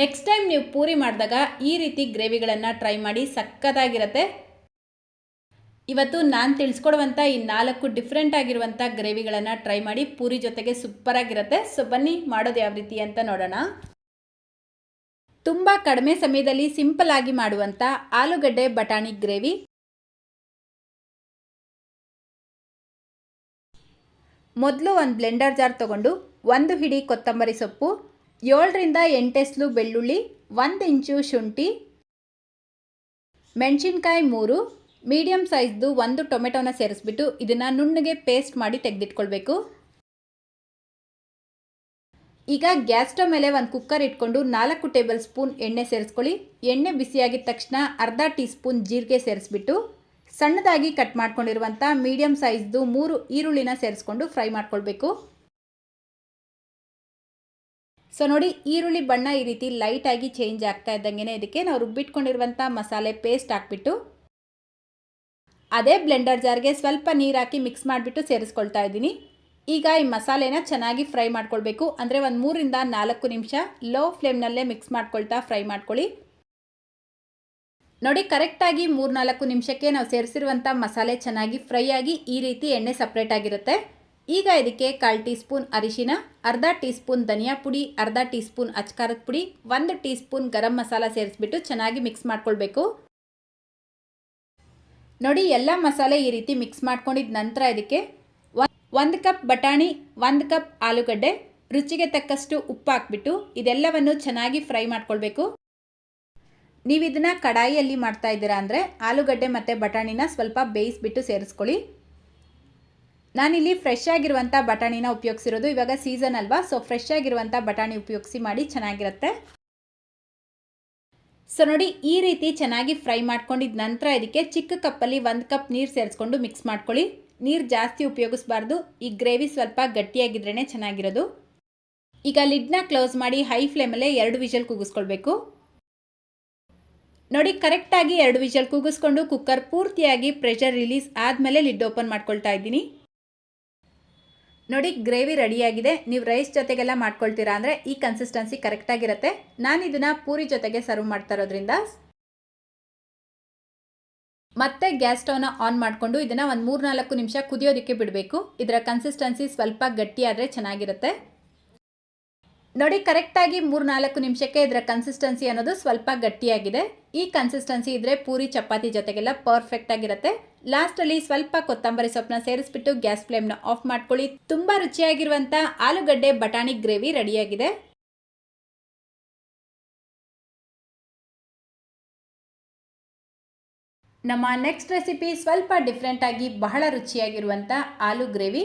Next time ನೀವು ಪೂರಿ ಮಾಡಿದಾಗ ಈ ರೀತಿ ಗ್ರೇವಿಗಳನ್ನು ಟ್ರೈ ಮಾಡಿ ಸಕ್ಕತ್ತಾಗಿರುತ್ತೆ. ಇವತ್ತು ನಾನು ತಿಳಿಸ್ಕೊಡುವಂಥ ಈ ನಾಲ್ಕು ಡಿಫ್ರೆಂಟ್ ಆಗಿರುವಂಥ ಗ್ರೇವಿಗಳನ್ನು ಟ್ರೈ ಮಾಡಿ ಪೂರಿ ಜೊತೆಗೆ ಸೂಪರಾಗಿರುತ್ತೆ. ಸೊ ಬನ್ನಿ ಮಾಡೋದು ಯಾವ ರೀತಿ ಅಂತ ನೋಡೋಣ. ತುಂಬ ಕಡಿಮೆ ಸಮಯದಲ್ಲಿ ಸಿಂಪಲ್ ಆಗಿ ಮಾಡುವಂಥ ಆಲೂಗಡ್ಡೆ ಬಟಾಣಿ ಗ್ರೇವಿ. ಮೊದಲು ಒಂದು ಬ್ಲೆಂಡರ್ ಜಾರ್ ತಗೊಂಡು ಒಂದು ಹಿಡಿ ಕೊತ್ತಂಬರಿ ಸೊಪ್ಪು. ಏಳರಿಂದ ಎಂಟೆಸ್ಲು ಬೆಳ್ಳುಳ್ಳಿ, ಒಂದು ಇಂಚು ಶುಂಠಿ, ಮೆಣಸಿನ್ಕಾಯಿ ಮೂರು ಮೀಡಿಯಮ್ ಸೈಜ್ದು ಒಂದು ಟೊಮೆಟೊನ ಸೇರಿಸ್ಬಿಟ್ಟು ಇದನ್ನು ನುಣ್ಣಗೆ ಪೇಸ್ಟ್ ಮಾಡಿ ತೆಗೆದಿಟ್ಕೊಳ್ಬೇಕು. ಈಗ ಗ್ಯಾಸ್ ಸ್ಟವ್ ಮೇಲೆ ಒಂದು ಕುಕ್ಕರ್ ಇಟ್ಕೊಂಡು ನಾಲ್ಕು ಟೇಬಲ್ ಸ್ಪೂನ್ ಎಣ್ಣೆ ಸೇರಿಸ್ಕೊಳ್ಳಿ. ಎಣ್ಣೆ ಬಿಸಿಯಾಗಿದ ತಕ್ಷಣ ಅರ್ಧ ಟೀ ಸ್ಪೂನ್ ಜೀರಿಗೆ ಸೇರಿಸ್ಬಿಟ್ಟು ಸಣ್ಣದಾಗಿ ಕಟ್ ಮಾಡ್ಕೊಂಡಿರುವಂಥ ಮೀಡಿಯಮ್ ಸೈಜ್ದು ಮೂರು ಈರುಳ್ಳಿನ ಸೇರಿಸ್ಕೊಂಡು ಫ್ರೈ ಮಾಡ್ಕೊಳ್ಬೇಕು. ಸೊ ನೋಡಿ, ಈರುಳ್ಳಿ ಬಣ್ಣ ಈ ರೀತಿ ಲೈಟಾಗಿ ಚೇಂಜ್ ಆಗ್ತಾ ಇದ್ದಂಗೆ ಇದಕ್ಕೆ ನಾವು ರುಬ್ಬಿಟ್ಕೊಂಡಿರುವಂಥ ಮಸಾಲೆ ಪೇಸ್ಟ್ ಹಾಕ್ಬಿಟ್ಟು ಅದೇ ಬ್ಲೆಂಡರ್ ಜಾರ್ಗೆ ಸ್ವಲ್ಪ ನೀರು ಹಾಕಿ ಮಿಕ್ಸ್ ಮಾಡಿಬಿಟ್ಟು ಸೇರಿಸ್ಕೊಳ್ತಾ ಇದ್ದೀನಿ. ಈಗ ಈ ಮಸಾಲೆನ ಚೆನ್ನಾಗಿ ಫ್ರೈ ಮಾಡ್ಕೊಳ್ಬೇಕು. ಅಂದರೆ ಒಂದು ಮೂರಿಂದ ನಾಲ್ಕು ನಿಮಿಷ ಲೋ ಫ್ಲೇಮ್ನಲ್ಲೇ ಮಿಕ್ಸ್ ಮಾಡ್ಕೊಳ್ತಾ ಫ್ರೈ ಮಾಡ್ಕೊಳ್ಳಿ. ನೋಡಿ ಕರೆಕ್ಟಾಗಿ ಮೂರ್ನಾಲ್ಕು ನಿಮಿಷಕ್ಕೆ ನಾವು ಸೇರಿಸಿರುವಂಥ ಮಸಾಲೆ ಚೆನ್ನಾಗಿ ಫ್ರೈ ಆಗಿ ಈ ರೀತಿ ಎಣ್ಣೆ ಸಪ್ರೇಟ್ ಆಗಿರುತ್ತೆ. ಈಗ ಇದಕ್ಕೆ ಕಾಲು ಟೀ ಸ್ಪೂನ್ ಅರಿಶಿನ, ಅರ್ಧ ಟೀ ಸ್ಪೂನ್ ಧನಿಯಾ ಪುಡಿ, ಅರ್ಧ ಟೀ ಸ್ಪೂನ್ ಅಚ್ಕಾರದ ಪುಡಿ, ಒಂದು ಟೀ ಸ್ಪೂನ್ ಗರಂ ಮಸಾಲ ಸೇರಿಸ್ಬಿಟ್ಟು ಚೆನ್ನಾಗಿ ಮಿಕ್ಸ್ ಮಾಡ್ಕೊಳ್ಬೇಕು. ನೋಡಿ, ಎಲ್ಲ ಮಸಾಲೆ ಈ ರೀತಿ ಮಿಕ್ಸ್ ಮಾಡ್ಕೊಂಡಿದ ನಂತರ ಇದಕ್ಕೆ ಒಂದು ಕಪ್ ಬಟಾಣಿ, ಒಂದು ಕಪ್ ಆಲೂಗಡ್ಡೆ, ರುಚಿಗೆ ತಕ್ಕಷ್ಟು ಉಪ್ಪು ಹಾಕ್ಬಿಟ್ಟು ಇದೆಲ್ಲವನ್ನು ಚೆನ್ನಾಗಿ ಫ್ರೈ ಮಾಡ್ಕೊಳ್ಬೇಕು. ನೀವು ಇದನ್ನು ಕಡಾಯಿಯಲ್ಲಿ ಮಾಡ್ತಾ ಇದ್ದೀರಾ ಅಂದರೆ ಆಲೂಗಡ್ಡೆ ಮತ್ತು ಬಟಾಣಿನ ಸ್ವಲ್ಪ ಬೇಯಿಸ್ಬಿಟ್ಟು ಸೇರಿಸ್ಕೊಳ್ಳಿ. ನಾನಿಲ್ಲಿ ಫ್ರೆಶ್ ಆಗಿರುವಂಥ ಬಟಾಣಿನ ಉಪಯೋಗಿಸಿರೋದು. ಇವಾಗ ಸೀಸನ್ ಅಲ್ವಾ? ಸೊ ಫ್ರೆಶ್ ಆಗಿರುವಂಥ ಬಟಾಣಿ ಉಪಯೋಗಿಸಿ ಮಾಡಿ ಚೆನ್ನಾಗಿರುತ್ತೆ. ಸೊ ನೋಡಿ, ಈ ರೀತಿ ಚೆನ್ನಾಗಿ ಫ್ರೈ ಮಾಡ್ಕೊಂಡಿದ್ದ ನಂತರ ಇದಕ್ಕೆ ಚಿಕ್ಕ ಕಪ್ಪಲ್ಲಿ ಒಂದು ಕಪ್ ನೀರು ಸೇರಿಸ್ಕೊಂಡು ಮಿಕ್ಸ್ ಮಾಡ್ಕೊಳ್ಳಿ. ನೀರು ಜಾಸ್ತಿ ಉಪಯೋಗಿಸ್ಬಾರ್ದು. ಈ ಗ್ರೇವಿ ಸ್ವಲ್ಪ ಗಟ್ಟಿಯಾಗಿದ್ರೇ ಚೆನ್ನಾಗಿರೋದು. ಈಗ ಲಿಡ್ನ ಕ್ಲೋಸ್ ಮಾಡಿ ಹೈ ಫ್ಲೇಮಲ್ಲೇ ಎರಡು ವಿಷಲ್ ಕೂಗಿಸ್ಕೊಳ್ಬೇಕು. ನೋಡಿ, ಕರೆಕ್ಟಾಗಿ ಎರಡು ವಿಜಲ್ ಕೂಗಿಸ್ಕೊಂಡು ಕುಕ್ಕರ್ ಪೂರ್ತಿಯಾಗಿ ಪ್ರೆಷರ್ ರಿಲೀಸ್ ಆದಮೇಲೆ ಲಿಡ್ ಓಪನ್ ಮಾಡ್ಕೊಳ್ತಾ ಇದ್ದೀನಿ. ನೋಡಿ ಗ್ರೇವಿ ರೆಡಿಯಾಗಿದೆ ನೀವು ರೈಸ್ ಜೊತೆಗೆಲ್ಲ ಮಾಡ್ಕೊಳ್ತೀರಾ ಅಂದರೆ ಈ ಕನ್ಸಿಸ್ಟೆನ್ಸಿ ಕರೆಕ್ಟಾಗಿರುತ್ತೆ ನಾನು ಇದನ್ನು ಪೂರಿ ಜೊತೆಗೆ ಸರ್ವ್ ಮಾಡ್ತಾ ಇರೋದ್ರಿಂದ ಮತ್ತೆ ಗ್ಯಾಸ್ ಸ್ಟವ್ನ ಆನ್ ಮಾಡಿಕೊಂಡು ಇದನ್ನು ಒಂದು ಮೂರು ನಾಲ್ಕು ನಿಮಿಷ ಕುದಿಯೋದಕ್ಕೆ ಬಿಡಬೇಕು. ಇದರ ಕನ್ಸಿಸ್ಟೆನ್ಸಿ ಸ್ವಲ್ಪ ಗಟ್ಟಿಯಾದರೆ ಚೆನ್ನಾಗಿರುತ್ತೆ. ನೋಡಿ ಕರೆಕ್ಟಾಗಿ ಮೂರು ನಾಲ್ಕು ನಿಮಿಷಕ್ಕೆ ಇದರ ಕನ್ಸಿಸ್ಟೆನ್ಸಿ ಅನ್ನೋದು ಸ್ವಲ್ಪ ಗಟ್ಟಿಯಾಗಿದೆ. ಈ ಕನ್ಸಿಸ್ಟೆನ್ಸಿ ಇದ್ರೆ ಪೂರಿ ಚಪಾತಿ ಜೊತೆಗೆಲ್ಲ ಪರ್ಫೆಕ್ಟ್ ಆಗಿರುತ್ತೆ. ಲಾಸ್ಟಲ್ಲಿ ಸ್ವಲ್ಪ ಕೊತ್ತಂಬರಿ ಸೊಪ್ಪನ್ನ ಸೇರಿಸ್ಬಿಟ್ಟು ಗ್ಯಾಸ್ ಫ್ಲೇಮ್ನ ಆಫ್ ಮಾಡ್ಕೊಳ್ಳಿ. ತುಂಬ ರುಚಿಯಾಗಿರುವಂಥ ಆಲೂಗಡ್ಡೆ ಬಟಾಣಿ ಗ್ರೇವಿ ರೆಡಿಯಾಗಿದೆ. ನಮ್ಮ ನೆಕ್ಸ್ಟ್ ರೆಸಿಪಿ ಸ್ವಲ್ಪ ಡಿಫ್ರೆಂಟಾಗಿ ಬಹಳ ರುಚಿಯಾಗಿರುವಂಥ ಆಲೂ ಗ್ರೇವಿ.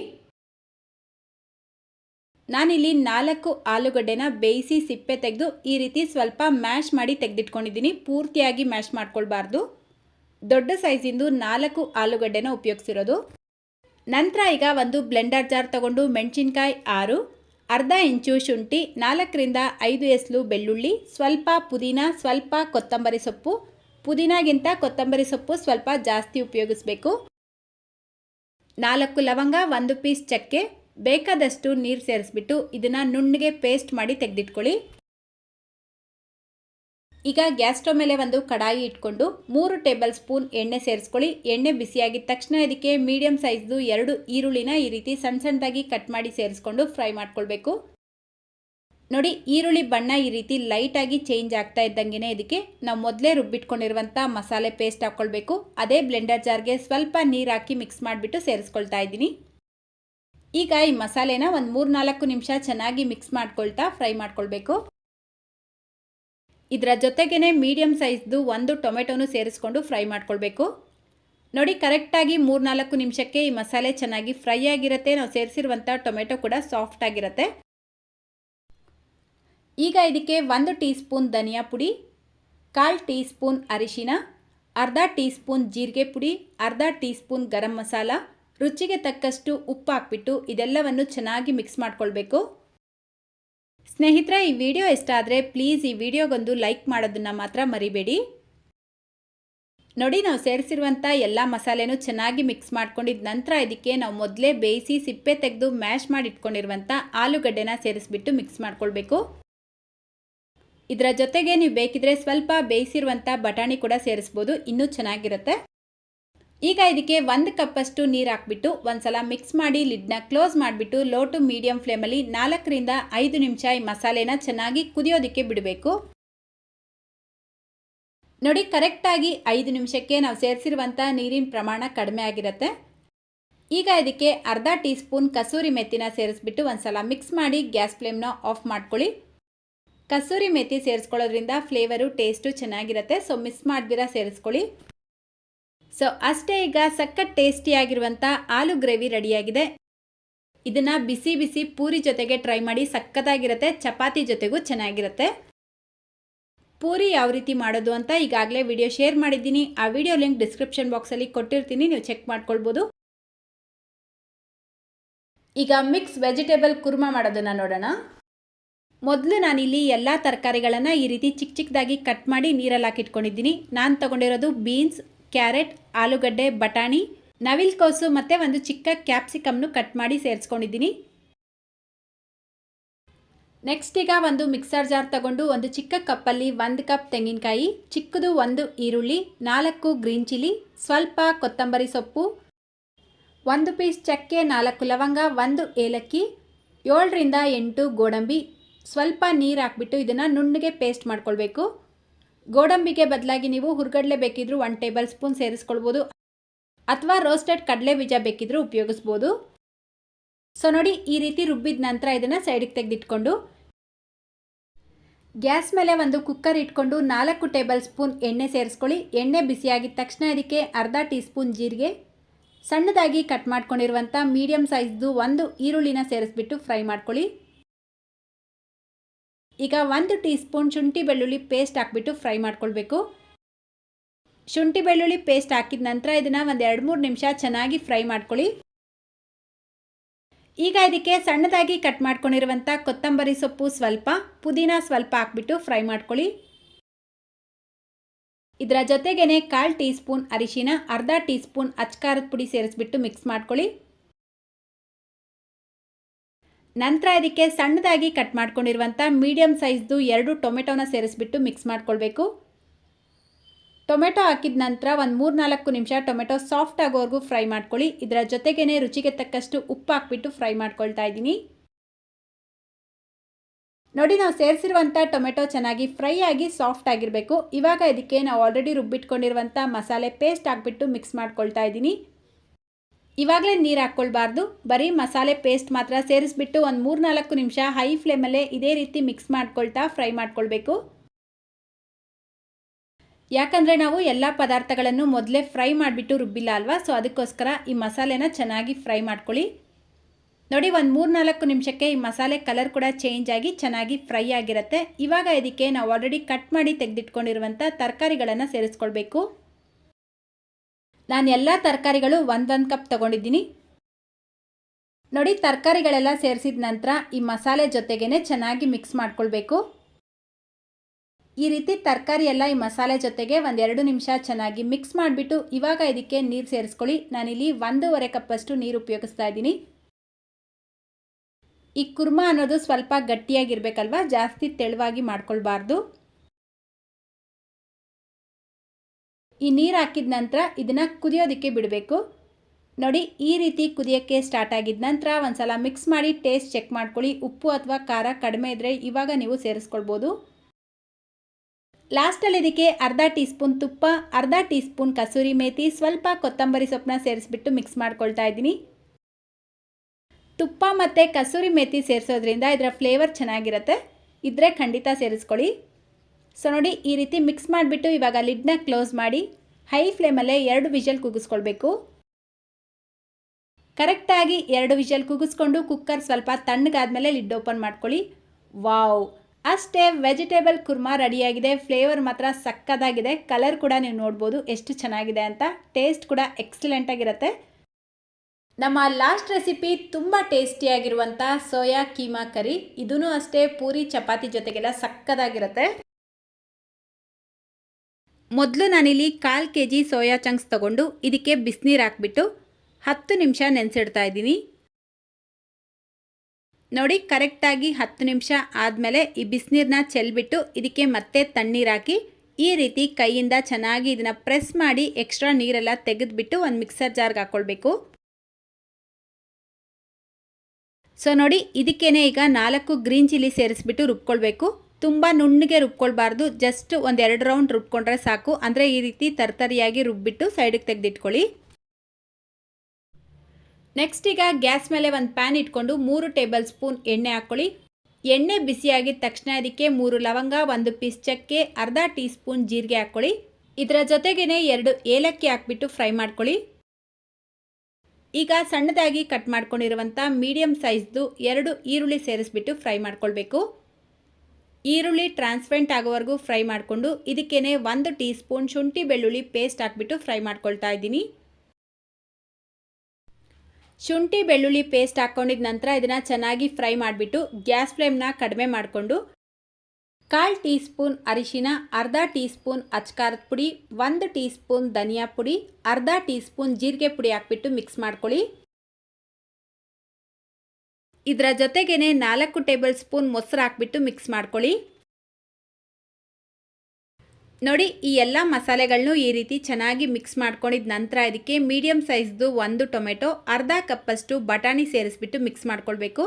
ನಾನಿಲ್ಲಿ ನಾಲ್ಕು ಆಲೂಗಡ್ಡೆನ ಬೇಯಿಸಿ ಸಿಪ್ಪೆ ತೆಗೆದು ಈ ರೀತಿ ಸ್ವಲ್ಪ ಮ್ಯಾಶ್ ಮಾಡಿ ತೆಗೆದಿಟ್ಕೊಂಡಿದ್ದೀನಿ. ಪೂರ್ತಿಯಾಗಿ ಮ್ಯಾಶ್ ಮಾಡ್ಕೊಳ್ಬಾರ್ದು. ದೊಡ್ಡ ಸೈಜಿಂದು ನಾಲ್ಕು ಆಲೂಗಡ್ಡೆನ ಉಪಯೋಗಿಸಿರೋದು. ನಂತರ ಈಗ ಒಂದು ಬ್ಲೆಂಡರ್ ಜಾರ್ ತಗೊಂಡು ಮೆಣಸಿನ್ಕಾಯಿ ಆರು, ಅರ್ಧ ಇಂಚು ಶುಂಠಿ, ನಾಲ್ಕರಿಂದ ಐದು ಎಸ್ಲು ಬೆಳ್ಳುಳ್ಳಿ, ಸ್ವಲ್ಪ ಪುದೀನ, ಸ್ವಲ್ಪ ಕೊತ್ತಂಬರಿ ಸೊಪ್ಪು. ಪುದೀನಾಗಿಂತ ಕೊತ್ತಂಬರಿ ಸೊಪ್ಪು ಸ್ವಲ್ಪ ಜಾಸ್ತಿ ಉಪಯೋಗಿಸ್ಬೇಕು. ನಾಲ್ಕು ಲವಂಗ, ಒಂದು ಪೀಸ್ ಚಕ್ಕೆ ಬೇಕಾದಷ್ಟು ನೀರು ಸೇರಿಸ್ಬಿಟ್ಟು ಇದನ್ನು ನುಣ್ಣಗೆ ಪೇಸ್ಟ್ ಮಾಡಿ ತೆಗೆದಿಟ್ಕೊಳ್ಳಿ. ಈಗ ಗ್ಯಾಸ್ ಮೇಲೆ ಒಂದು ಕಡಾಯಿ ಇಟ್ಕೊಂಡು ಮೂರು ಟೇಬಲ್ ಸ್ಪೂನ್ ಎಣ್ಣೆ ಸೇರಿಸ್ಕೊಳ್ಳಿ. ಎಣ್ಣೆ ಬಿಸಿಯಾಗಿದ ತಕ್ಷಣ ಇದಕ್ಕೆ ಮೀಡಿಯಂ ಸೈಜ್ದು ಎರಡು ಈರುಳ್ಳಿನ ಈ ರೀತಿ ಸಣ್ಣ ಸಣ್ಣದಾಗಿ ಕಟ್ ಮಾಡಿ ಸೇರಿಸ್ಕೊಂಡು ಫ್ರೈ ಮಾಡ್ಕೊಳ್ಬೇಕು. ನೋಡಿ, ಈರುಳ್ಳಿ ಬಣ್ಣ ಈ ರೀತಿ ಲೈಟಾಗಿ ಚೇಂಜ್ ಆಗ್ತಾ ಇದ್ದಂಗೆ ಇದಕ್ಕೆ ನಾವು ಮೊದಲೇ ರುಬ್ಬಿಟ್ಕೊಂಡಿರುವಂಥ ಮಸಾಲೆ ಪೇಸ್ಟ್ ಹಾಕ್ಕೊಳ್ಬೇಕು ಅದೇ ಬ್ಲೆಂಡರ್ ಜಾರ್ಗೆ ಸ್ವಲ್ಪ ನೀರು ಹಾಕಿ ಮಿಕ್ಸ್ ಮಾಡಿಬಿಟ್ಟು ಸೇರಿಸ್ಕೊಳ್ತಾ ಇದ್ದೀನಿ. ಈಗ ಈ ಮಸಾಲೆನ ಒಂದು ಮೂರು ನಾಲ್ಕು ನಿಮಿಷ ಚೆನ್ನಾಗಿ ಮಿಕ್ಸ್ ಮಾಡ್ಕೊಳ್ತಾ ಫ್ರೈ ಮಾಡ್ಕೊಳ್ಬೇಕು. ಇದರ ಜೊತೆಗೇ ಮೀಡಿಯಮ್ ಸೈಜ್ದು ಒಂದು ಟೊಮೆಟೊನು ಸೇರಿಸ್ಕೊಂಡು ಫ್ರೈ ಮಾಡ್ಕೊಳ್ಬೇಕು. ನೋಡಿ, ಕರೆಕ್ಟಾಗಿ ಮೂರು ನಾಲ್ಕು ನಿಮಿಷಕ್ಕೆ ಈ ಮಸಾಲೆ ಚೆನ್ನಾಗಿ ಫ್ರೈ ಆಗಿರುತ್ತೆ. ನಾವು ಸೇರಿಸಿರುವಂಥ ಟೊಮೆಟೊ ಕೂಡ ಸಾಫ್ಟ್ ಆಗಿರುತ್ತೆ. ಈಗ ಇದಕ್ಕೆ ಒಂದು ಟೀ ಸ್ಪೂನ್ ಧನಿಯಾ ಪುಡಿ, ಕಾಲು ಟೀ ಸ್ಪೂನ್ ಅರಿಶಿನ, ಅರ್ಧ ಟೀ ಸ್ಪೂನ್ ಜೀರಿಗೆ ಪುಡಿ, ಅರ್ಧ ಟೀ ಸ್ಪೂನ್ ಗರಂ ಮಸಾಲ ರುಚಿಗೆ ತಕ್ಕಷ್ಟು ಉಪ್ಪು ಹಾಕ್ಬಿಟ್ಟು ಇದೆಲ್ಲವನ್ನು ಚೆನ್ನಾಗಿ ಮಿಕ್ಸ್ ಮಾಡ್ಕೊಳ್ಬೇಕು. ಸ್ನೇಹಿತರೆ, ಈ ವಿಡಿಯೋ ಇಷ್ಟ ಆದರೆ ಪ್ಲೀಸ್ ಈ ವಿಡಿಯೋಗೊಂದು ಲೈಕ್ ಮಾಡೋದನ್ನು ಮಾತ್ರ ಮರಿಬೇಡಿ. ನೋಡಿ, ನಾವು ಸೇರಿಸಿರುವಂಥ ಎಲ್ಲ ಮಸಾಲೆನೂ ಚೆನ್ನಾಗಿ ಮಿಕ್ಸ್ ಮಾಡ್ಕೊಂಡಿದ್ದ ನಂತರ ಇದಕ್ಕೆ ನಾವು ಮೊದಲೇ ಬೇಯಿಸಿ ಸಿಪ್ಪೆ ತೆಗೆದು ಮ್ಯಾಶ್ ಮಾಡಿ ಇಟ್ಕೊಂಡಿರುವಂಥ ಆಲೂಗಡ್ಡೆನ ಸೇರಿಸ್ಬಿಟ್ಟು ಮಿಕ್ಸ್ ಮಾಡ್ಕೊಳ್ಬೇಕು. ಇದರ ಜೊತೆಗೆ ನೀವು ಬೇಕಿದ್ರೆ ಸ್ವಲ್ಪ ಬೇಯಿಸಿರುವಂಥ ಬಟಾಣಿ ಕೂಡ ಸೇರಿಸ್ಬೋದು, ಇನ್ನೂ ಚೆನ್ನಾಗಿರುತ್ತೆ. ಈಗ ಇದಕ್ಕೆ ಒಂದು ಕಪ್ಪಷ್ಟು ನೀರು ಹಾಕ್ಬಿಟ್ಟು ಒಂದ್ಸಲ ಮಿಕ್ಸ್ ಮಾಡಿ ಲಿಡ್ನ ಕ್ಲೋಸ್ ಮಾಡಿಬಿಟ್ಟು ಲೋ ಟು ಮೀಡಿಯಂ ಫ್ಲೇಮಲ್ಲಿ ನಾಲ್ಕರಿಂದ ಐದು ನಿಮಿಷ ಈ ಮಸಾಲೆನ ಚೆನ್ನಾಗಿ ಕುದಿಯೋದಕ್ಕೆ ಬಿಡಬೇಕು. ನೋಡಿ ಕರೆಕ್ಟಾಗಿ ಐದು ನಿಮಿಷಕ್ಕೆ ನಾವು ಸೇರಿಸಿರುವಂಥ ನೀರಿನ ಪ್ರಮಾಣ ಕಡಿಮೆ ಆಗಿರುತ್ತೆ. ಈಗ ಇದಕ್ಕೆ ಅರ್ಧ ಟೀ ಸ್ಪೂನ್ ಕಸೂರಿ ಮೆತ್ತಿನ ಸೇರಿಸ್ಬಿಟ್ಟು ಒಂದ್ಸಲ ಮಿಕ್ಸ್ ಮಾಡಿ ಗ್ಯಾಸ್ ಫ್ಲೇಮ್ನ ಆಫ್ ಮಾಡ್ಕೊಳ್ಳಿ. ಕಸೂರಿ ಮೆತ್ತಿ ಸೇರಿಸ್ಕೊಳ್ಳೋದ್ರಿಂದ ಫ್ಲೇವರು ಟೇಸ್ಟು ಚೆನ್ನಾಗಿರುತ್ತೆ. ಸೊ ಮಿಸ್ ಮಾಡ್ದಿರ ಸೇರಿಸ್ಕೊಳ್ಳಿ. ಸೊ ಅಷ್ಟೇ ಈಗ ಸಖತ್ ಟೇಸ್ಟಿಯಾಗಿರುವಂಥ ಆಲೂ ಗ್ರೇವಿ ರೆಡಿಯಾಗಿದೆ. ಇದನ್ನು ಬಿಸಿ ಬಿಸಿ ಪೂರಿ ಜೊತೆಗೆ ಟ್ರೈ ಮಾಡಿ ಸಖತ್ತಾಗಿರುತ್ತೆ, ಚಪಾತಿ ಜೊತೆಗೂ ಚೆನ್ನಾಗಿರುತ್ತೆ. ಪೂರಿ ಯಾವ ರೀತಿ ಮಾಡೋದು ಅಂತ ಈಗಾಗಲೇ ವಿಡಿಯೋ ಶೇರ್ ಮಾಡಿದ್ದೀನಿ. ಆ ವಿಡಿಯೋ ಲಿಂಕ್ ಡಿಸ್ಕ್ರಿಪ್ಷನ್ ಬಾಕ್ಸಲ್ಲಿ ಕೊಟ್ಟಿರ್ತೀನಿ, ನೀವು ಚೆಕ್ ಮಾಡ್ಕೊಳ್ಬೋದು. ಈಗ ಮಿಕ್ಸ್ ವೆಜಿಟೇಬಲ್ ಕುರ್ಮಾ ಮಾಡೋದನ್ನು ನೋಡೋಣ. ಮೊದಲು ನಾನಿಲ್ಲಿ ಎಲ್ಲ ತರಕಾರಿಗಳನ್ನು ಈ ರೀತಿ ಚಿಕ್ಕ ಚಿಕ್ಕದಾಗಿ ಕಟ್ ಮಾಡಿ ನೀರಲ್ಲಿ ಹಾಕಿಟ್ಕೊಂಡಿದ್ದೀನಿ. ನಾನು ತೊಗೊಂಡಿರೋದು ಬೀನ್ಸ್ ಕ್ಯಾರೆಟ್, ಆಲೂಗಡ್ಡೆ, ಬಟಾಣಿ, ನವಿಲ್ ಕೋಸು ಮತ್ತು ಒಂದು ಚಿಕ್ಕ ಕ್ಯಾಪ್ಸಿಕಮ್ನು ಕಟ್ ಮಾಡಿ ಸೇರಿಸ್ಕೊಂಡಿದ್ದೀನಿ. ನೆಕ್ಸ್ಟ್ ಈಗ ಒಂದು ಮಿಕ್ಸರ್ ಜಾರ್ ತಗೊಂಡು ಒಂದು ಚಿಕ್ಕ ಕಪ್ಪಲ್ಲಿ ಒಂದು ಕಪ್ ತೆಂಗಿನಕಾಯಿ, ಚಿಕ್ಕದು ಒಂದು ಈರುಳ್ಳಿ, ನಾಲ್ಕು ಗ್ರೀನ್ ಚಿಲ್ಲಿ, ಸ್ವಲ್ಪ ಕೊತ್ತಂಬರಿ ಸೊಪ್ಪು, ಒಂದು ಪೀಸ್ ಚಕ್ಕೆ, ನಾಲ್ಕು ಲವಂಗ, ಒಂದು ಏಲಕ್ಕಿ, ಏಳರಿಂದ ಎಂಟು ಗೋಡಂಬಿ, ಸ್ವಲ್ಪ ನೀರು ಹಾಕ್ಬಿಟ್ಟು ಇದನ್ನು ನುಣ್ಣಗೆ ಪೇಸ್ಟ್ ಮಾಡ್ಕೊಳ್ಬೇಕು. ಗೋಡಂಬಿಗೆ ಬದಲಾಗಿ ನೀವು ಹುರ್ಗಡ್ಲೆ ಬೇಕಿದ್ರೂ ಒನ್ ಟೇಬಲ್ ಸ್ಪೂನ್ ಸೇರಿಸ್ಕೊಳ್ಬೋದು. ಅಥವಾ ರೋಸ್ಟೆಡ್ ಕಡಲೆ ಬೀಜ ಬೇಕಿದ್ರೂ ಉಪಯೋಗಿಸ್ಬೋದು. ಸೊ ನೋಡಿ ಈ ರೀತಿ ರುಬ್ಬಿದ ನಂತರ ಇದನ್ನು ಸೈಡಿಗೆ ತೆಗೆದಿಟ್ಕೊಂಡು ಗ್ಯಾಸ್ ಮೇಲೆ ಒಂದು ಕುಕ್ಕರ್ ಇಟ್ಕೊಂಡು ನಾಲ್ಕು ಟೇಬಲ್ ಸ್ಪೂನ್ ಎಣ್ಣೆ ಸೇರಿಸ್ಕೊಳ್ಳಿ. ಎಣ್ಣೆ ಬಿಸಿಯಾಗಿದ ತಕ್ಷಣ ಇದಕ್ಕೆ ಅರ್ಧ ಟೀ ಸ್ಪೂನ್ ಜೀರಿಗೆ, ಸಣ್ಣದಾಗಿ ಕಟ್ ಮಾಡ್ಕೊಂಡಿರುವಂಥ ಮೀಡಿಯಮ್ ಸೈಜ್ದು ಒಂದು ಈರುಳ್ಳಿನ ಸೇರಿಸ್ಬಿಟ್ಟು ಫ್ರೈ ಮಾಡ್ಕೊಳ್ಳಿ. ಈಗ ಒಂದು ಟೀ ಸ್ಪೂನ್ ಶುಂಠಿ ಬೆಳ್ಳುಳ್ಳಿ ಪೇಸ್ಟ್ ಹಾಕ್ಬಿಟ್ಟು ಫ್ರೈ ಮಾಡ್ಕೊಳ್ಬೇಕು. ಶುಂಠಿ ಬೆಳ್ಳುಳ್ಳಿ ಪೇಸ್ಟ್ ಹಾಕಿದ ನಂತರ ಇದನ್ನು ಒಂದು ಎರಡು ಮೂರು ನಿಮಿಷ ಚೆನ್ನಾಗಿ ಫ್ರೈ ಮಾಡ್ಕೊಳ್ಳಿ. ಈಗ ಇದಕ್ಕೆ ಸಣ್ಣದಾಗಿ ಕಟ್ ಮಾಡ್ಕೊಂಡಿರುವಂಥ ಕೊತ್ತಂಬರಿ ಸೊಪ್ಪು ಸ್ವಲ್ಪ, ಪುದೀನ ಸ್ವಲ್ಪ ಹಾಕ್ಬಿಟ್ಟು ಫ್ರೈ ಮಾಡ್ಕೊಳ್ಳಿ. ಇದರ ಜೊತೆಗೇನೆ ಕಾಲು ಟೀ ಸ್ಪೂನ್ ಅರಿಶಿನ, ಅರ್ಧ ಟೀ ಸ್ಪೂನ್ ಅಚ್ಕಾರದ ಪುಡಿ ಸೇರಿಸ್ಬಿಟ್ಟು ಮಿಕ್ಸ್ ಮಾಡ್ಕೊಳ್ಳಿ. ನಂತರ ಇದಕ್ಕೆ ಸಣ್ಣದಾಗಿ ಕಟ್ ಮಾಡ್ಕೊಂಡಿರುವಂಥ ಮೀಡಿಯಮ್ ಸೈಜ್ದು ಎರಡು ಟೊಮೆಟೊನ ಸೇರಿಸ್ಬಿಟ್ಟು ಮಿಕ್ಸ್ ಮಾಡ್ಕೊಳ್ಬೇಕು. ಟೊಮೆಟೊ ಹಾಕಿದ ನಂತರ ಒಂದು ಮೂರು ನಾಲ್ಕು ನಿಮಿಷ ಟೊಮೆಟೊ ಸಾಫ್ಟ್ ಆಗೋವರೆಗೂ ಫ್ರೈ ಮಾಡ್ಕೊಳ್ಳಿ. ಇದರ ಜೊತೆಗೇ ರುಚಿಗೆ ತಕ್ಕಷ್ಟು ಉಪ್ಪು ಹಾಕ್ಬಿಟ್ಟು ಫ್ರೈ ಮಾಡ್ಕೊಳ್ತಾ ಇದ್ದೀನಿ. ನೋಡಿ, ನಾವು ಸೇರಿಸಿರುವಂಥ ಟೊಮೆಟೊ ಚೆನ್ನಾಗಿ ಫ್ರೈ ಆಗಿ ಸಾಫ್ಟ್ ಆಗಿರಬೇಕು. ಇವಾಗ ಇದಕ್ಕೆ ನಾವು ಆಲ್ರೆಡಿ ರುಬ್ಬಿಟ್ಕೊಂಡಿರುವಂಥ ಮಸಾಲೆ ಪೇಸ್ಟ್ ಹಾಕ್ಬಿಟ್ಟು ಮಿಕ್ಸ್ ಮಾಡ್ಕೊಳ್ತಾ ಇದ್ದೀನಿ. ಇವಾಗಲೇ ನೀರು ಹಾಕ್ಕೊಳ್ಬಾರ್ದು. ಬರೀ ಮಸಾಲೆ ಪೇಸ್ಟ್ ಮಾತ್ರ ಸೇರಿಸ್ಬಿಟ್ಟು ಒಂದು ಮೂರು ನಾಲ್ಕು ನಿಮಿಷ ಹೈ ಫ್ಲೇಮಲ್ಲೇ ಇದೇ ರೀತಿ ಮಿಕ್ಸ್ ಮಾಡ್ಕೊಳ್ತಾ ಫ್ರೈ ಮಾಡ್ಕೊಳ್ಬೇಕು. ಯಾಕಂದರೆ ನಾವು ಎಲ್ಲ ಪದಾರ್ಥಗಳನ್ನು ಮೊದಲೇ ಫ್ರೈ ಮಾಡಿಬಿಟ್ಟು ರುಬ್ಬಿಲ್ಲ ಅಲ್ವಾ? ಸೊ ಅದಕ್ಕೋಸ್ಕರ ಈ ಮಸಾಲೆನ ಚೆನ್ನಾಗಿ ಫ್ರೈ ಮಾಡ್ಕೊಳ್ಳಿ. ನೋಡಿ, ಒಂದು ಮೂರು ನಾಲ್ಕು ನಿಮಿಷಕ್ಕೆ ಈ ಮಸಾಲೆ ಕಲರ್ ಕೂಡ ಚೇಂಜ್ ಆಗಿ ಚೆನ್ನಾಗಿ ಫ್ರೈ ಆಗಿರುತ್ತೆ. ಇವಾಗ ಇದಕ್ಕೆ ನಾವು ಆಲ್ರೆಡಿ ಕಟ್ ಮಾಡಿ ತೆಗೆದಿಟ್ಕೊಂಡಿರುವಂಥ ತರಕಾರಿಗಳನ್ನು ಸೇರಿಸ್ಕೊಳ್ಬೇಕು. ನಾನು ಎಲ್ಲ ತರಕಾರಿಗಳು ಒಂದೊಂದು ಕಪ್ ತಗೊಂಡಿದ್ದೀನಿ. ನೋಡಿ, ತರಕಾರಿಗಳೆಲ್ಲ ಸೇರಿಸಿದ ನಂತರ ಈ ಮಸಾಲೆ ಜೊತೆಗೇ ಚೆನ್ನಾಗಿ ಮಿಕ್ಸ್ ಮಾಡ್ಕೊಳ್ಬೇಕು. ಈ ರೀತಿ ತರಕಾರಿ ಎಲ್ಲ ಈ ಮಸಾಲೆ ಜೊತೆಗೆ ಒಂದೆರಡು ನಿಮಿಷ ಚೆನ್ನಾಗಿ ಮಿಕ್ಸ್ ಮಾಡಿಬಿಟ್ಟು ಇವಾಗ ಇದಕ್ಕೆ ನೀರು ಸೇರಿಸ್ಕೊಳ್ಳಿ. ನಾನಿಲ್ಲಿ ಒಂದೂವರೆ ಕಪ್ಪಷ್ಟು ನೀರು ಉಪಯೋಗಿಸ್ತಾ ಇದ್ದೀನಿ. ಈ ಕುರ್ಮಾ ಅನ್ನೋದು ಸ್ವಲ್ಪ ಗಟ್ಟಿಯಾಗಿರ್ಬೇಕಲ್ವ? ಜಾಸ್ತಿ ತೆಳುವಾಗಿ ಮಾಡ್ಕೊಳ್ಬಾರ್ದು. ಈ ನೀರು ಹಾಕಿದ ನಂತರ ಇದನ್ನು ಕುದಿಯೋದಕ್ಕೆ ಬಿಡಬೇಕು. ನೋಡಿ, ಈ ರೀತಿ ಕುದಿಯೋಕ್ಕೆ ಸ್ಟಾರ್ಟ್ ಆಗಿದ ನಂತರ ಒಂದ್ಸಲ ಮಿಕ್ಸ್ ಮಾಡಿ ಟೇಸ್ಟ್ ಚೆಕ್ ಮಾಡ್ಕೊಳ್ಳಿ. ಉಪ್ಪು ಅಥವಾ ಖಾರ ಕಡಿಮೆ ಇದ್ದರೆ ಇವಾಗ ನೀವು ಸೇರಿಸ್ಕೊಳ್ಬೋದು. ಲಾಸ್ಟಲ್ಲಿ ಇದಕ್ಕೆ ಅರ್ಧ ಟೀ ಸ್ಪೂನ್ ತುಪ್ಪ, ಅರ್ಧ ಟೀ ಸ್ಪೂನ್ ಕಸೂರಿ ಮೇಥಿ ಸ್ವಲ್ಪ ಕೊತ್ತಂಬರಿ ಸೊಪ್ಪನ್ನ ಸೇರಿಸ್ಬಿಟ್ಟು ಮಿಕ್ಸ್ ಮಾಡ್ಕೊಳ್ತಾ ಇದ್ದೀನಿ. ತುಪ್ಪ ಮತ್ತು ಕಸೂರಿ ಮೇಥಿ ಸೇರಿಸೋದ್ರಿಂದ ಇದರ ಫ್ಲೇವರ್ ಚೆನ್ನಾಗಿರುತ್ತೆ. ಇದ್ರೆ ಖಂಡಿತ ಸೇರಿಸ್ಕೊಳ್ಳಿ. ಸೊ ನೋಡಿ, ಈ ರೀತಿ ಮಿಕ್ಸ್ ಮಾಡಿಬಿಟ್ಟು ಇವಾಗ ಲಿಡ್ನ ಕ್ಲೋಸ್ ಮಾಡಿ ಹೈ ಫ್ಲೇಮಲ್ಲೇ ಎರಡು ವಿಷಲ್ ಕೂಗಿಸ್ಕೊಳ್ಬೇಕು. ಕರೆಕ್ಟಾಗಿ ಎರಡು ವಿಷಲ್ ಕೂಗಿಸ್ಕೊಂಡು ಕುಕ್ಕರ್ ಸ್ವಲ್ಪ ತಣ್ಣಗಾದ್ಮೇಲೆ ಲಿಡ್ ಓಪನ್ ಮಾಡ್ಕೊಳ್ಳಿ. ವಾವ್ ಅಷ್ಟೇ ವೆಜಿಟೇಬಲ್ ಕುರ್ಮಾ ರೆಡಿಯಾಗಿದೆ ಫ್ಲೇವರ್ ಮಾತ್ರ ಸಕ್ಕದಾಗಿದೆ. ಕಲರ್ ಕೂಡ ನೀವು ನೋಡ್ಬೋದು ಎಷ್ಟು ಚೆನ್ನಾಗಿದೆ ಅಂತ. ಟೇಸ್ಟ್ ಕೂಡ ಎಕ್ಸಲೆಂಟಾಗಿರುತ್ತೆ ನಮ್ಮ ಲಾಸ್ಟ್ ರೆಸಿಪಿ ತುಂಬ ಟೇಸ್ಟಿಯಾಗಿರುವಂಥ ಸೋಯಾ ಕೀಮಾ ಕರಿ. ಇದೂ ಅಷ್ಟೇ ಪೂರಿ ಚಪಾತಿ ಜೊತೆಗೆಲ್ಲ ಸಕ್ಕದಾಗಿರುತ್ತೆ. ಮೊದಲು ನಾನಿಲ್ಲಿ ಕಾಲು ಕೆ ಜಿ ಸೋಯಾ ಚಂಕ್ಸ್ ತಗೊಂಡು ಇದಕ್ಕೆ ಬಿಸಿನೀರು ಹಾಕ್ಬಿಟ್ಟು ಹತ್ತು ನಿಮಿಷ ನೆನೆಸಿಡ್ತಾ ಇದ್ದೀನಿ. ನೋಡಿ, ಕರೆಕ್ಟಾಗಿ ಹತ್ತು ನಿಮಿಷ ಆದಮೇಲೆ ಈ ಬಿಸಿನೀರನ್ನ ಚೆಲ್ಬಿಟ್ಟು ಇದಕ್ಕೆ ಮತ್ತೆ ತಣ್ಣೀರು ಹಾಕಿ ಈ ರೀತಿ ಕೈಯಿಂದ ಚೆನ್ನಾಗಿ ಇದನ್ನು ಪ್ರೆಸ್ ಮಾಡಿ ಎಕ್ಸ್ಟ್ರಾ ನೀರೆಲ್ಲ ತೆಗೆದುಬಿಟ್ಟು ಒಂದು ಮಿಕ್ಸರ್ ಜಾರ್ಗೆ ಹಾಕ್ಕೊಳ್ಬೇಕು ಸೊ ನೋಡಿ, ಇದಕ್ಕೇನೆ ಈಗ ನಾಲ್ಕು ಗ್ರೀನ್ ಚಿಲ್ಲಿ ಸೇರಿಸ್ಬಿಟ್ಟು ರುಬ್ಕೊಳ್ಬೇಕು. ತುಂಬ ನುಣ್ಣಗೆ ರುಬ್ಕೊಳ್ಬಾರ್ದು. ಜಸ್ಟ್ ಒಂದು ಎರಡು ರೌಂಡ್ ರುಬ್ಕೊಂಡ್ರೆ ಸಾಕು. ಅಂದರೆ ಈ ರೀತಿ ತರ್ತರಿಯಾಗಿ ರುಬ್ಬಿಟ್ಟು ಸೈಡಿಗೆ ತೆಗೆದಿಟ್ಕೊಳ್ಳಿ. ನೆಕ್ಸ್ಟ್ ಈಗ ಗ್ಯಾಸ್ ಮೇಲೆ ಒಂದು ಪ್ಯಾನ್ ಇಟ್ಕೊಂಡು ಮೂರು ಟೇಬಲ್ ಸ್ಪೂನ್ ಎಣ್ಣೆ ಹಾಕ್ಕೊಳ್ಳಿ. ಎಣ್ಣೆ ಬಿಸಿಯಾಗಿದ ತಕ್ಷಣ ಅದಕ್ಕೆ ಮೂರು ಲವಂಗ, ಒಂದು ಪೀಸ್ ಚಕ್ಕೆ, ಅರ್ಧ ಟೀ ಸ್ಪೂನ್ ಜೀರಿಗೆ ಹಾಕ್ಕೊಳ್ಳಿ. ಇದರ ಜೊತೆಗೇನೆ ಎರಡು ಏಲಕ್ಕಿ ಹಾಕ್ಬಿಟ್ಟು ಫ್ರೈ ಮಾಡ್ಕೊಳ್ಳಿ. ಈಗ ಸಣ್ಣದಾಗಿ ಕಟ್ ಮಾಡ್ಕೊಂಡಿರುವಂಥ ಮೀಡಿಯಮ್ ಸೈಜ್ದು ಎರಡು ಈರುಳ್ಳಿ ಸೇರಿಸ್ಬಿಟ್ಟು ಫ್ರೈ ಮಾಡ್ಕೊಳ್ಬೇಕು. ಈರುಳ್ಳಿ ಟ್ರಾನ್ಸ್ಪರೆಂಟ್ ಆಗೋವರೆಗೂ ಫ್ರೈ ಮಾಡಿಕೊಂಡು ಇದಕ್ಕೇನೆ ಒಂದು ಟೀ ಸ್ಪೂನ್ ಶುಂಠಿ ಬೆಳ್ಳುಳ್ಳಿ ಪೇಸ್ಟ್ ಹಾಕ್ಬಿಟ್ಟು ಫ್ರೈ ಮಾಡ್ಕೊಳ್ತಾ ಇದ್ದೀನಿ. ಶುಂಠಿ ಬೆಳ್ಳುಳ್ಳಿ ಪೇಸ್ಟ್ ಹಾಕ್ಕೊಂಡಿದ ನಂತರ ಇದನ್ನು ಚೆನ್ನಾಗಿ ಫ್ರೈ ಮಾಡಿಬಿಟ್ಟು ಗ್ಯಾಸ್ ಫ್ಲೇಮ್ನ ಕಡಿಮೆ ಮಾಡಿಕೊಂಡು ಕಾಲು ಟೀ ಸ್ಪೂನ್ ಅರಿಶಿನ, ಅರ್ಧ ಟೀ ಸ್ಪೂನ್ ಅಚ್ಕಾರದ ಪುಡಿ, ಒಂದು ಟೀ ಸ್ಪೂನ್ ಧನಿಯಾ ಪುಡಿ, ಅರ್ಧ ಟೀ ಸ್ಪೂನ್ ಜೀರಿಗೆ ಪುಡಿ ಹಾಕ್ಬಿಟ್ಟು ಮಿಕ್ಸ್ ಮಾಡ್ಕೊಳ್ಳಿ. ಇದರ ಜೊತೆಗೇ ನಾಲ್ಕು ಟೇಬಲ್ ಸ್ಪೂನ್ ಮೊಸರು ಹಾಕ್ಬಿಟ್ಟು ಮಿಕ್ಸ್ ಮಾಡ್ಕೊಳ್ಳಿ. ನೋಡಿ, ಈ ಎಲ್ಲ ಮಸಾಲೆಗಳನ್ನೂ ಈ ರೀತಿ ಚೆನ್ನಾಗಿ ಮಿಕ್ಸ್ ಮಾಡ್ಕೊಂಡಿದ ನಂತರ ಇದಕ್ಕೆ ಮೀಡಿಯಮ್ ಸೈಜ್ದು ಒಂದು ಟೊಮೆಟೊ, ಅರ್ಧ ಕಪ್ಪಷ್ಟು ಬಟಾಣಿ ಸೇರಿಸ್ಬಿಟ್ಟು ಮಿಕ್ಸ್ ಮಾಡ್ಕೊಳ್ಬೇಕು.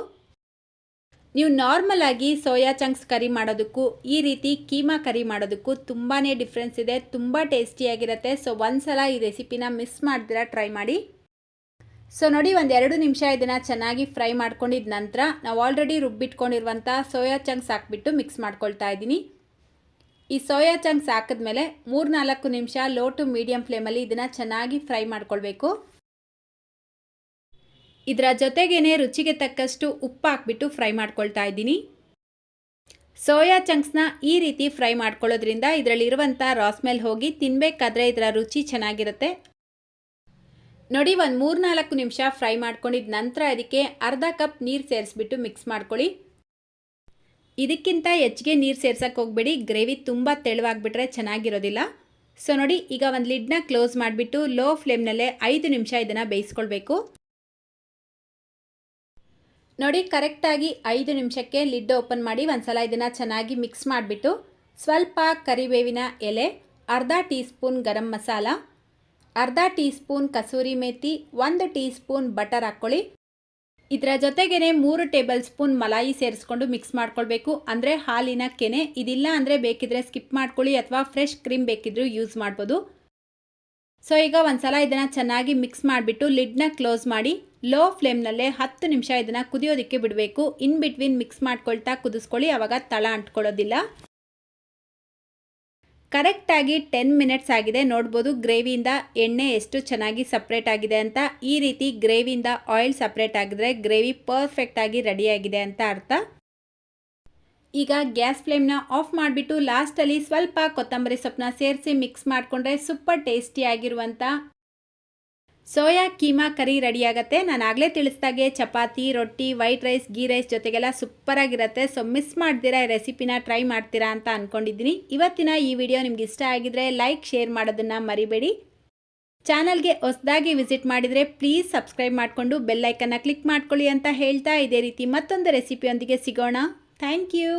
ನೀವು ನಾರ್ಮಲ್ ಆಗಿ ಸೋಯಾ ಚಂಕ್ಸ್ ಕರಿ ಮಾಡೋದಕ್ಕೂ, ಈ ರೀತಿ ಕೀಮಾ ಕರಿ ಮಾಡೋದಕ್ಕೂ ತುಂಬಾ ಡಿಫ್ರೆನ್ಸ್ ಇದೆ, ತುಂಬ ಟೇಸ್ಟಿಯಾಗಿರುತ್ತೆ. ಸೊ, ಒಂದ್ಸಲ ಈ ರೆಸಿಪಿನ ಮಿಸ್ ಮಾಡ್ದಿರ, ಟ್ರೈ ಮಾಡಿ. ಸೊ ನೋಡಿ, ಒಂದು ಎರಡು ನಿಮಿಷ ಇದನ್ನು ಚೆನ್ನಾಗಿ ಫ್ರೈ ಮಾಡ್ಕೊಂಡಿದ ನಂತರ ನಾವು ಆಲ್ರೆಡಿ ರುಬ್ಬಿಟ್ಕೊಂಡಿರುವಂಥ ಸೋಯಾ ಚಂಕ್ಸ್ ಹಾಕ್ಬಿಟ್ಟು ಮಿಕ್ಸ್ ಮಾಡ್ಕೊಳ್ತಾ ಇದ್ದೀನಿ. ಈ ಸೋಯಾ ಚಂಕ್ಸ್ ಹಾಕಿದ್ಮೇಲೆ ಮೂರು ನಾಲ್ಕು ನಿಮಿಷ ಲೋ ಟು ಮೀಡಿಯಮ್ ಫ್ಲೇಮಲ್ಲಿ ಇದನ್ನು ಚೆನ್ನಾಗಿ ಫ್ರೈ ಮಾಡ್ಕೊಳ್ಬೇಕು. ಇದರ ಜೊತೆಗೇನೆ ರುಚಿಗೆ ತಕ್ಕಷ್ಟು ಉಪ್ಪು ಹಾಕ್ಬಿಟ್ಟು ಫ್ರೈ ಮಾಡ್ಕೊಳ್ತಾ ಇದ್ದೀನಿ. ಸೋಯಾ ಚಂಕ್ಸ್ನ ಈ ರೀತಿ ಫ್ರೈ ಮಾಡ್ಕೊಳ್ಳೋದ್ರಿಂದ ಇದರಲ್ಲಿರುವಂಥ ರಾಸ್ಮೆಲ್ ಹೋಗಿ ತಿನ್ನಬೇಕಾದ್ರೆ ಇದರ ರುಚಿ ಚೆನ್ನಾಗಿರುತ್ತೆ. ನೋಡಿ, ಒಂದು ಮೂರು ನಾಲ್ಕು ನಿಮಿಷ ಫ್ರೈ ಮಾಡ್ಕೊಂಡಿದ ನಂತರ ಅದಕ್ಕೆ ಅರ್ಧ ಕಪ್ ನೀರು ಸೇರಿಸ್ಬಿಟ್ಟು ಮಿಕ್ಸ್ ಮಾಡ್ಕೊಳ್ಳಿ. ಇದಕ್ಕಿಂತ ಹೆಚ್ಚಿಗೆ ನೀರು ಸೇರ್ಸಕ್ಕೆ ಹೋಗ್ಬೇಡಿ. ಗ್ರೇವಿ ತುಂಬ ತೆಳುವಾಗಿಬಿಟ್ರೆ ಚೆನ್ನಾಗಿರೋದಿಲ್ಲ. ಸೊ ನೋಡಿ, ಈಗ ಒಂದು ಲಿಡ್ನ ಕ್ಲೋಸ್ ಮಾಡಿಬಿಟ್ಟು ಲೋ ಫ್ಲೇಮ್ನಲ್ಲೇ ಐದು ನಿಮಿಷ ಇದನ್ನು ಬೇಯಿಸ್ಕೊಳ್ಬೇಕು. ನೋಡಿ, ಕರೆಕ್ಟಾಗಿ ಐದು ನಿಮಿಷಕ್ಕೆ ಲಿಡ್ ಓಪನ್ ಮಾಡಿ ಒಂದ್ಸಲ ಇದನ್ನು ಚೆನ್ನಾಗಿ ಮಿಕ್ಸ್ ಮಾಡಿಬಿಟ್ಟು ಸ್ವಲ್ಪ ಕರಿಬೇವಿನ ಎಲೆ, ಅರ್ಧ ಟೀ ಸ್ಪೂನ್ ಗರಂ ಮಸಾಲ ಅರ್ಧ ಟೀ ಸ್ಪೂನ್ ಕಸೂರಿ ಮೇಥಿ ಒಂದು ಟೀ ಸ್ಪೂನ್ ಬಟರ್ ಹಾಕ್ಕೊಳ್ಳಿ ಇದರ ಜೊತೆಗೇನೆ ಮೂರು ಟೇಬಲ್ ಸ್ಪೂನ್ ಮಲಾಯಿ ಸೇರಿಸ್ಕೊಂಡು ಮಿಕ್ಸ್ ಮಾಡ್ಕೊಳ್ಬೇಕು. ಅಂದರೆ ಹಾಲಿನ ಕೆನೆ. ಇದಿಲ್ಲ ಅಂದರೆ ಬೇಕಿದ್ರೆ ಸ್ಕಿಪ್ ಮಾಡ್ಕೊಳ್ಳಿ ಅಥವಾ ಫ್ರೆಶ್ ಕ್ರೀಮ್ ಬೇಕಿದ್ರೂ ಯೂಸ್ ಮಾಡ್ಬೋದು. ಸೊ, ಈಗ ಒಂದ್ಸಲ ಇದನ್ನು ಚೆನ್ನಾಗಿ ಮಿಕ್ಸ್ ಮಾಡಿಬಿಟ್ಟು ಲಿಡ್ನ ಕ್ಲೋಸ್ ಮಾಡಿ, ಲೋ ಫ್ಲೇಮ್ನಲ್ಲೇ ಹತ್ತು ನಿಮಿಷ ಇದನ್ನು ಕುದಿಯೋದಕ್ಕೆ ಬಿಡಬೇಕು. ಇನ್ ಬಿಟ್ವೀನ್ ಮಿಕ್ಸ್ ಮಾಡ್ಕೊಳ್ತಾ ಕುದಿಸ್ಕೊಳ್ಳಿ. ಅವಾಗ ತಳ ಅಂಟ್ಕೊಳ್ಳೋದಿಲ್ಲ. ಕರೆಕ್ಟಾಗಿ ಟೆನ್ ಮಿನಿಟ್ಸ್ ಆಗಿದೆ. ನೋಡ್ಬೋದು ಗ್ರೇವಿಯಿಂದ ಎಣ್ಣೆ ಎಷ್ಟು ಚೆನ್ನಾಗಿ ಸಪ್ರೇಟ್ ಆಗಿದೆ ಅಂತ. ಈ ರೀತಿ ಗ್ರೇವಿಯಿಂದ ಆಯಿಲ್ ಸಪ್ರೇಟ್ ಆಗಿದ್ರೆ ಗ್ರೇವಿ ಪರ್ಫೆಕ್ಟಾಗಿ ರೆಡಿಯಾಗಿದೆ ಅಂತ ಅರ್ಥ. ಈಗ ಗ್ಯಾಸ್ ಫ್ಲೇಮ್ನ ಆಫ್ ಮಾಡಿಬಿಟ್ಟು ಲಾಸ್ಟಲ್ಲಿ ಸ್ವಲ್ಪ ಕೊತ್ತಂಬರಿ ಸೊಪ್ಪನ್ನ ಸೇರಿಸಿ ಮಿಕ್ಸ್ ಮಾಡಿಕೊಂಡ್ರೆ ಸೂಪರ್ ಟೇಸ್ಟಿಯಾಗಿರುವಂಥ ಸೋಯಾ, ಕೀಮಾ ಕರಿ ರೆಡಿ ಆಗುತ್ತೆ ನಾನು ಆಗಲೇ ತಿಳಿಸ್ದಾಗೆ, ಚಪಾತಿ, ರೊಟ್ಟಿ, ವೈಟ್ ರೈಸ್, ಗೀ ರೈಸ್ ಜೊತೆಗೆಲ್ಲ ಸೂಪರಾಗಿರುತ್ತೆ. ಸೊ ಮಿಸ್ ಮಾಡ್ತೀರಾ ಈ ರೆಸಿಪಿನ ಟ್ರೈ ಮಾಡ್ತೀರಾ ಅಂತ ಅಂದ್ಕೊಂಡಿದ್ದೀನಿ ಇವತ್ತಿನ ಈ ವಿಡಿಯೋ ನಿಮ್ಗೆ ಇಷ್ಟ ಆಗಿದ್ರೆ ಲೈಕ್ ಶೇರ್ ಮಾಡೋದನ್ನು ಮರಿಬೇಡಿ. ಚಾನಲ್ಗೆ ಹೊಸದಾಗಿ ವಿಸಿಟ್ ಮಾಡಿದರೆ ಪ್ಲೀಸ್ ಸಬ್ಸ್ಕ್ರೈಬ್ ಮಾಡಿಕೊಂಡು ಬೆಲ್ಲೈಕನ್ನ ಕ್ಲಿಕ್ ಮಾಡ್ಕೊಳ್ಳಿ ಅಂತ ಹೇಳ್ತಾ ಇದೇ ರೀತಿ ಮತ್ತೊಂದು ರೆಸಿಪಿಯೊಂದಿಗೆ ಸಿಗೋಣ. Thank you